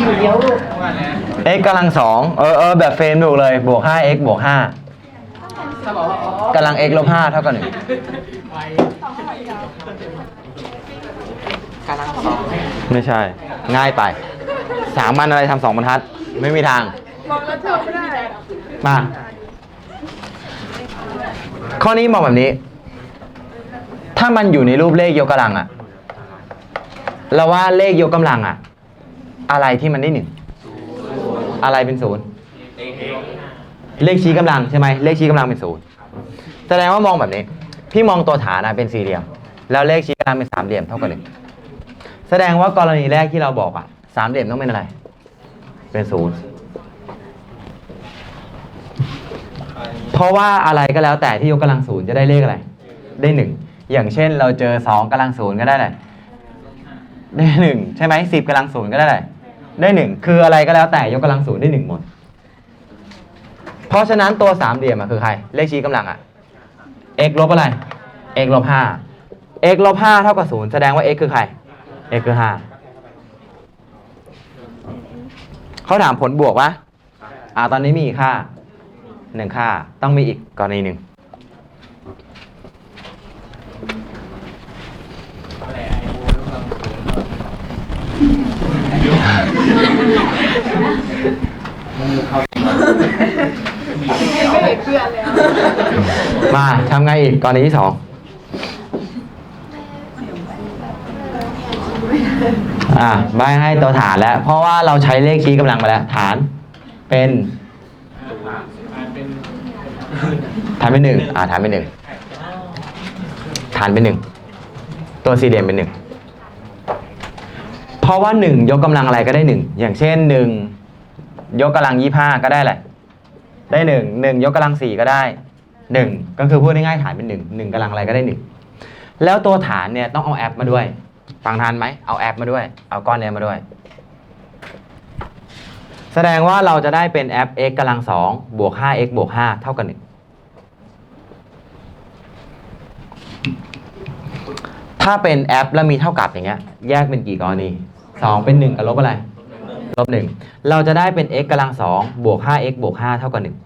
อยู่เดียวลูก x กำลังสองเออเออแบบเฟรมถูกเลย บวก 5x บวกถ้าบอกว่าอ๋อกำลัง x ลบ5เท่ากับหนึ่งไว้กำลังสองไม่ใช่ ง่ายไป สามมันอะไรทำสองบรรทัด ไม่มีทาง มา ข้อนี้มองแบบนี้ ถ้ามันอยู่ในรูปเลขยกกำลังอะเราว่าเลขยกกำลังอะ อะไรที่มันได้หนึ่งอะไรเป็นศูนย์เลขชี้กำลังใช่ไหมเลขชี้กำลังเป็นศูนย์แสดงว่ามองแบบนี้ พี่มองตัวฐานอะเป็นสี่เหลี่ยม แล้วเลขชี้กำลังเป็นสามเหลี่ยมเท่ากับหนึ่งแสดงว่ากรณีแรกที่เราบอกอะสามเหลี่ยมต้องเป็นอะไร เป็นศูนย์เพราะว่าอะไรก็แล้วแต่ที่ยกกำลังศูนย์จะได้เลขอะไร ได้หนึ่งอย่างเช่นเราเจอสองกำลังศูนย์ก็ได้เลยได้หนึ่งใช่ไหมสิบกำลังศูนย์ก็ได้เลย ได้หนึ่งคืออะไรก็แล้วแต่ยกกำลังศูนย์ได้หนึ่งหมด เพราะฉะนั้นตัวสามเหลี่ยมอะคือใคร เลขชี้กำลังอะ x ลบอะไร x ลบห้า x ลบห้าเท่ากับศูนย์แสดงว่า x คือใคร x คือห้าเขาถามผลบวกวะอ่าตอนนี้มีอีกค่าหนึ่งค่าต้องมีอีกกรณีหนึ่ง มาทำไงอีกกรณีที่สองอ่าใบให้ตัวฐานแล้ว เพราะว่าเราใช้เลขชี้กำลังมาแล้ว ฐานเป็นฐานเป็นหนึ่งอ่าฐานเป็นหนึ่งฐานเป็นหนึ่งตัวสี่เหลี่ยมเป็นหนึ่ง เพราะว่าหนึ่งยกกำลังอะไรก็ได้หนึ่งอย่างเช่นหนึ่งยกกำลังยี่ห้าก็ได้แหละ ได้หนึ่งหนึ่งยกกำลังสี่ก็ได้หนึ่งก็คือพูดง่ายๆฐานเป็นหนึ่งหนึ่งกำลังอะไรก็ได้หนึ่งแล้วตัวฐานเนี่ยต้องเอาแอปมาด้วย ฟังทันไหมเอาแอปมาด้วย เอาก้อนเนี้ยมาด้วย แสดงว่าเราจะได้เป็นแอป x กำลังสองบวก 5x บวก5เท่ากับหนึ่งถ้าเป็นแอปแล้วมีเท่ากับอย่างเงี้ย แยกเป็นกี่กรณี สองเป็นหนึ่งกับลบอะไรลบหนึ่งเราจะได้เป็น x กำลังสองบวก 5x บวก 5 เท่ากับหนึ่ง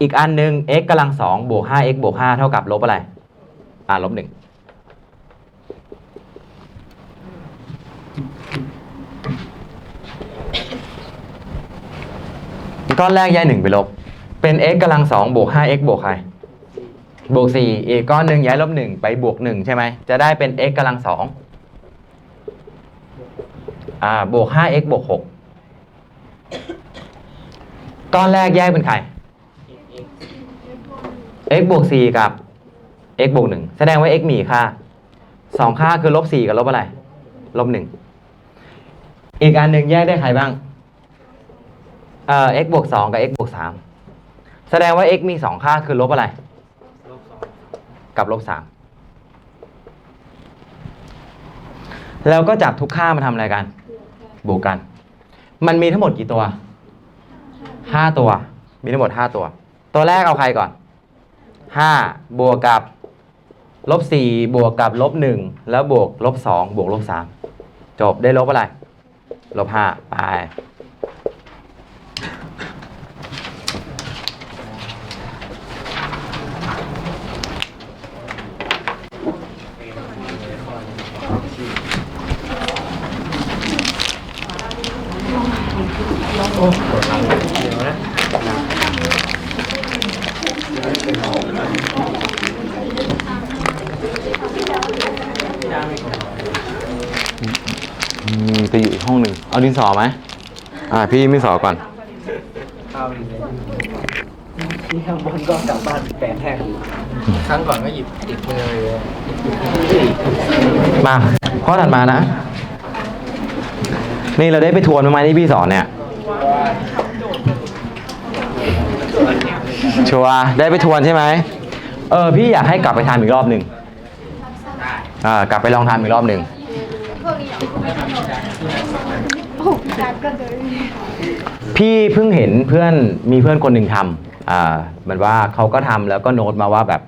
อีกอันหนึ่ง x กำลังสองบวก 5x บวก 5 เท่ากับลบอะไร อ่าลบหนึ่งก้อนแรกย้ายหนึ่งไปลบ เป็น x กำลังสองบวก 5x บวกใครบวกสี่อีกก้อนหนึ่งย้ายลบหนึ่งไปบวกหนึ่งใช่ไหม จะได้เป็น x กำลังส อ่าบวก 5x บวกหกก้อนแรกแยกเป็นใคร x บวกสี่กับ x บวกหนึ่งแสดงว่า x มีค่าสองค่าคือลบสี่กับลบอะไร ลบหนึ่งอีกอันหนึ่งแยกได้ใครบ้างเอ่อ x บวกสองกับ x บวกสามแสดงว่า x มีสองค่าคือลบอะไร กับลบสามแล้วก็จับทุกค่ามาทำอะไรกัน บวกกัน มันมีทั้งหมดกี่ตัวห้าตัว มีทั้งหมดห้าตัว ตัวแรกเอาใครก่อนห้าบวกกับลบสี่บวกกับลบหนึ่งแล้วบวกลบสองบวกลบสามจบได้ลบอะไร ลบห้าไป มีไปอยู่อีกห้องหนึ่งเอาดินสอไหมอ่า พี่ไม่สอก่อน ที่ข้างบนก็กลับบ้านแปดแท่งครั้งก่อนก็หยิบติดมือเลยมาข้อถัดมานะ นี่เราได้ไปทวนมาไหมที่พี่สอนเนี่ย ชัวร์ได้ไปทวนใช่ไหมเออพี่อยากให้กลับไปทำอีกรอบหนึ่งอ่ากลับไปลองทำอีกรอบหนึ่งพี่เพิ่งเห็นเพื่อนมีเพื่อนคนหนึ่งทำอ่าเหมือนว่าเขาก็ทำแล้วก็โน้ตมาว่าแบบ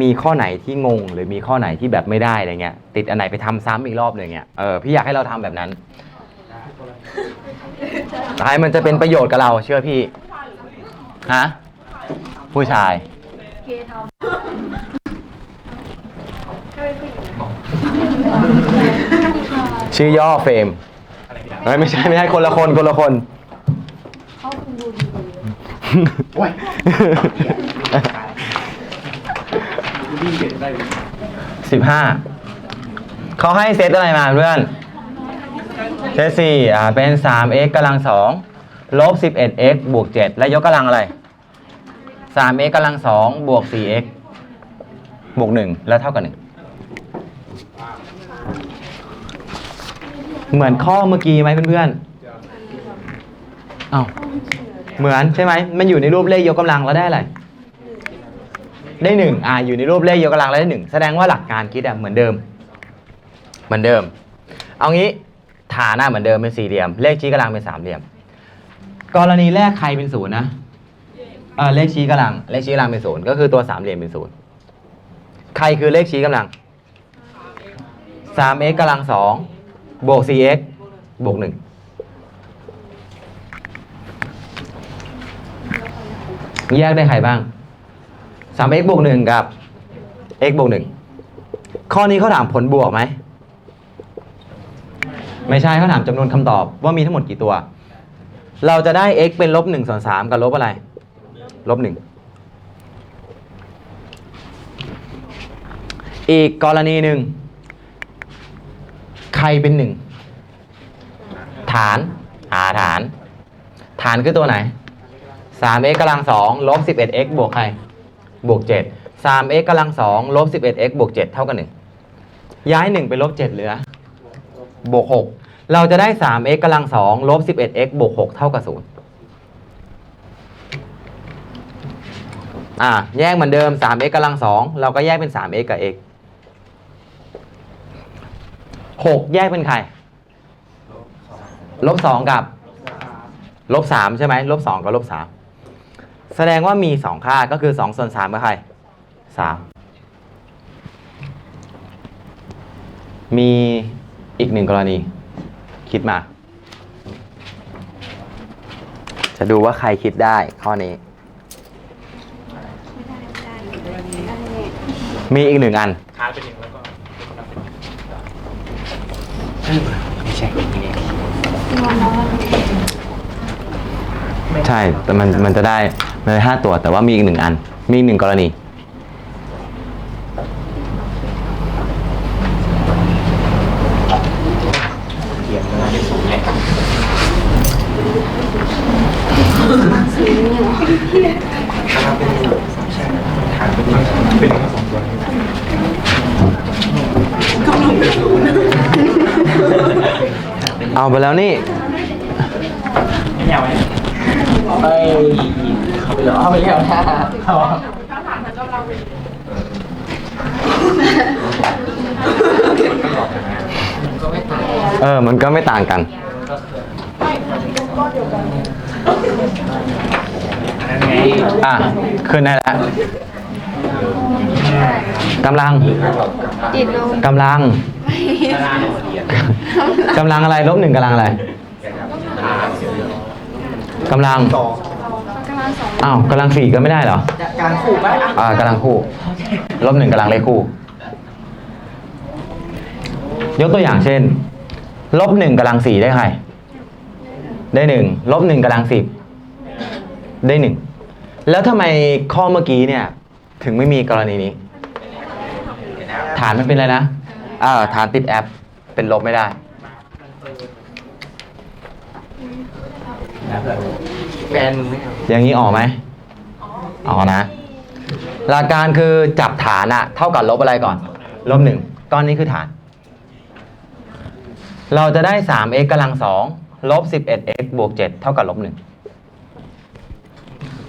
มีข้อไหนที่งง หรือมีข้อไหนที่แบบไม่ได้อะไรเงี้ย ติดอันไหนไปทำซ้ำอีกรอบหนึ่งเงี้ยเออพี่อยากให้เราทำแบบนั้นท้ายมันจะเป็นประโยชน์กับเราเชื่อพี่ฮะ ผู้ชายชื่อย่อเฟรมเฮ้ยไม่ใช่ไม่ใช่คนละคนคนละคนโอ้ยดีเห็นได้เลยสิบห้าเขาให้เซตอะไรมาเพื่อน เซตสี่อ่าเป็นสาม x กำลังสองลบสิบเอ็ด x บวกเจ็ดและยกกำลังอะไร สาม x กำลังสองบวกสี่ x บวกหนึ่งแล้วเท่ากับหนึ่งเหมือนข้อเมื่อกี้ไหมเพื่อนๆอ้าวเหมือนใช่ไหม มันอยู่ในรูปเลขยกกำลังแล้วได้อะไร ได้หนึ่งอ่าอยู่ในรูปเลขยกกำลังแล้วได้หนึ่งแสดงว่าหลักการคิดอะเหมือนเดิม เหมือนเดิม เอางี้ฐานหน้าเหมือนเดิมเป็นสี่เหลี่ยม เลขชี้กำลังเป็นสามเหลี่ยม กรณีแรกใครเป็นศูนย์นะ เออเลขชี้กำลัง เลขชี้กำลังเป็นศูนย์ก็คือตัวสามเหลี่ยมเป็นศูนย์ใครคือเลขชี้กำลังสาม x กำลังสองบวกสี่ x บวกหนึ่งแยกได้ใครบ้างสาม x บวกหนึ่งกับ x บวกหนึ่งข้อนี้เขาถามผลบวกไหม ไม่ใช่เขาถามจำนวนคำตอบว่ามีทั้งหมดกี่ตัว เราจะได้ x เป็นลบหนึ่งส่วนสามกับลบอะไร ลบหนึ่งอีกกรณีหนึ่งใครเป็นหนึ่งฐานหาฐาน ฐานคือตัวไหน 3x กำลัง2ลบ 11x บวกใคร บวก 7 3x กำลัง2ลบ 11x บวก 7 เท่ากับ1ย้าย 1 ไปลบ 7 เหลือ บวก 6 เราจะได้ 3x กำลัง2ลบ 11x บวก 6 เท่ากับ 0 อ่าแยกเหมือนเดิม 3x กำลัง 2 เราก็แยกเป็น 3x กับ x 6 แยกเป็นใคร ลบ 2 กับ ลบ 3 ใช่ไหมลบ 2 กับลบ 3 แสดงว่ามี 2 ค่าก็คือ 2 ส่วน 3 กับใคร 3 มีอีกหนึ่งกรณี คิดมา จะดูว่าใครคิดได้ข้อนี้ มีอีกหนึ่งอันทานเป็นหนึ่งแล้วก็ไม่ใช่ใช่แต่มันมันจะได้มันได้ห้าตัวแต่ว่ามีอีกหนึ่งอัน มีอีกหนึ่งกรณี เขียนมาเป็นสูงแหละทานเป็นหนึ่งใช่ทานเป็นหนึ่งเป็นหนึ่งสองตัว เอาไปแล้วนี่ไม่ยาวไหมเอ้ยเข้าไปแล้วเข้าไปแล้วนะเอาก็ไม่ตายเออ มันก็ไม่ต่างกันอันนั้นไงอะขึ้นได้แล้วกำลังจิตลงกำลัง ตารางเขียนกำลังอะไรลบหนึ่งกำลังอะไรกำลังต่อกำลังสองอ้าวกำลังสี่ก็ไม่ได้เหรอการขู่ไหมอะอ่ากำลังคู่ลบหนึ่งกำลังเลขคู่ ยกตัวอย่างเช่นลบหนึ่งกำลังสี่ได้ใครได้หนึ่งลบหนึ่งกำลังสิบได้หนึ่งแล้วทำไมข้อเมื่อกี้เนี่ย ถึงไม่มีกรณีนี้ ฐานมันเป็นอะไรนะอ่าฐานติดแอป เป็นลบไม่ได้ แฟนมึงไม่เอาอย่างนี้ออกไหมออกนะ หลักการคือจับฐานอะเท่ากับลบอะไรก่อน ลบหนึ่งก้อนนี้คือฐาน เราจะได้ 3x กำลังสองลบ 11x บวก 7 เท่ากับลบหนึ่ง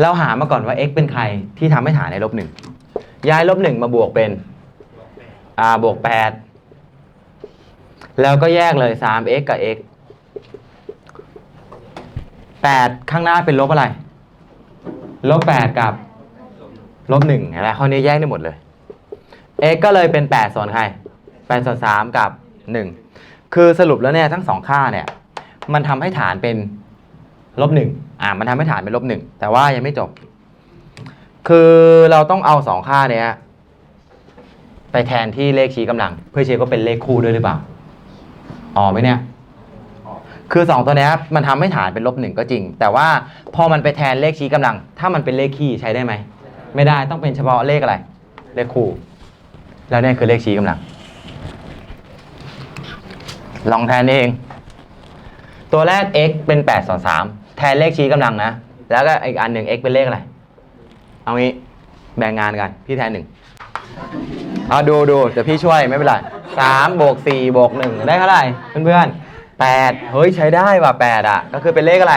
เราหามาก่อนว่า x เป็นใครที่ทำให้ฐานในลบหนึ่งย้ายลบหนึ่งมาบวกเป็นอ่าบวก 8 แล้วก็แยกเลย 3x กับ x 8 ข้างหน้าเป็นลบอะไร ลบ 8 กับ ลบ1เห็นไหมข้อนี้แยกได้หมดเลย x ก็เลยเป็น 8 ส่วนใคร 8 ส่วน 3 กับ 1 คือสรุปแล้วเนี่ยทั้งสองค่าเนี่ย มันทำให้ฐานเป็นลบหนึ่งอ่า มันทำให้ฐานเป็นลบหนึ่งแต่ว่ายังไม่จบ คือเราต้องเอาสองค่าเนี้ย ไปแทนที่เลขชี้กำลัง เพื่อเช็คว่าเป็นเลขคู่ด้วยหรือเปล่า อ๋อไหมเนี่ย คือสองตัวเนี้ยมันทำให้ฐานเป็นลบหนึ่งก็จริง แต่ว่าพอมันไปแทนเลขชี้กำลัง ถ้ามันเป็นเลขคี่ใช้ได้ไหม ไม่ได้ต้องเป็นเฉพาะเลขอะไร เลขคู่ แล้วเนี่ยคือเลขชี้กำลัง ลองแทนเอง ตัวแรก x เป็น8ส่วน3แทนเลขชี้กำลังนะ แล้วก็อีกอันหนึ่ง x เป็นเลขอะไร เอางี้แบ่งงานกัน พี่แทนหนึ่งเอาดูดูเดี๋ยวพี่ช่วยไม่เป็นไร สามบวกสี่บวกหนึ่งได้เท่าไหร่เพื่อนๆแปดเฮ้ยใช้ได้ว่ะแปดอะ ก็คือเป็นเลขอะไร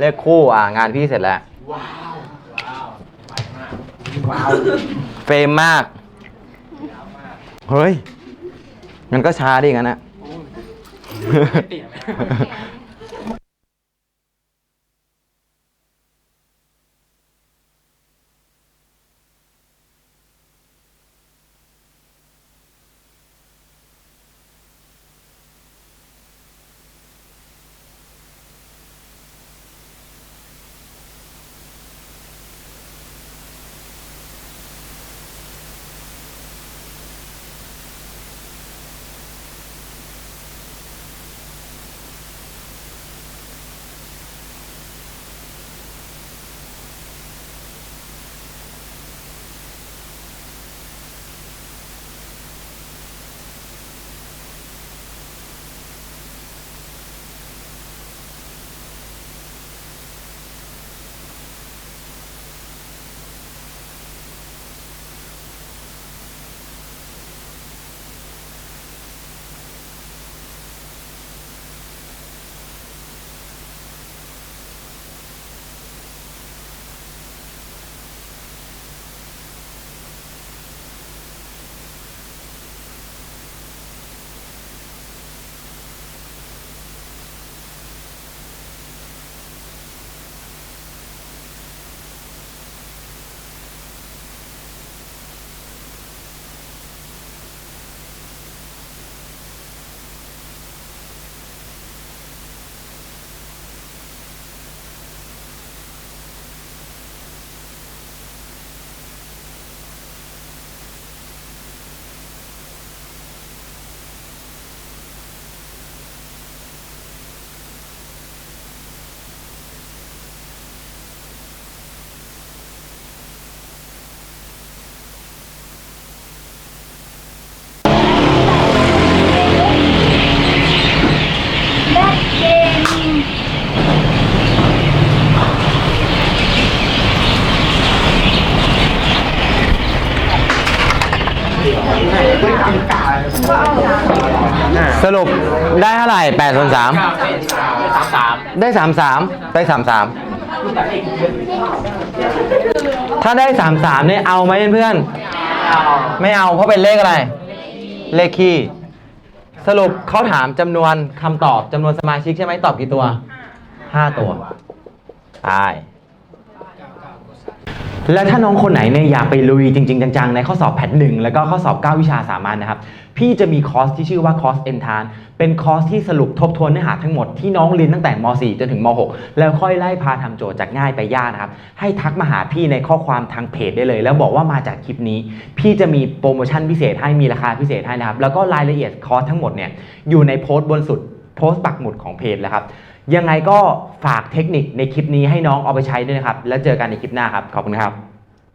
เลขคู่อะงานพี่เสร็จแล้วเฟรมมากเฮ้ยมันก็ช้าดิงั้นนะ ได้เท่าไหร่แปดส่วนสามสามสามได้สามสามได้สามสามถ้าได้สามสามเนี่ยเอาไหมเพื่อนเอาๆไม่เอาเพราะเป็นเลขอะไร เลขคี่ สรุปเขาถามจำนวนคำตอบจำนวนสมาชิกใช่ไหมตอบกี่ตัวห้าตัวใช่ และถ้าน้องคนไหนเนี่ยอยากไปลุยจริง ๆ จังๆ ในข้อสอบแพทหนึ่งแล้วก็ข้อสอบ 9 วิชาสามัญนะครับ พี่จะมีคอร์สที่ชื่อว่าคอร์สเอนทานเป็นคอร์สที่สรุปทบทวนเนื้อหาทั้งหมดที่น้องเรียนตั้งแต่ม .4 จนถึงม .6 แล้วค่อยไล่พาทำโจทย์จากง่ายไปยากนะครับ ให้ทักมาหาพี่ในข้อความทางเพจได้เลย แล้วบอกว่ามาจากคลิปนี้ พี่จะมีโปรโมชั่นพิเศษให้มีราคาพิเศษให้นะครับแล้วก็รายละเอียดคอร์สทั้งหมดเนี่ยอยู่ในโพสต์บนสุดโพสต์ปักหมุดของเพจแล้วครับ ยังไงก็ฝากเทคนิคในคลิปนี้ให้น้องเอาไปใช้ด้วยนะครับ แล้วเจอกันในคลิปหน้าครับ ขอบคุณครับ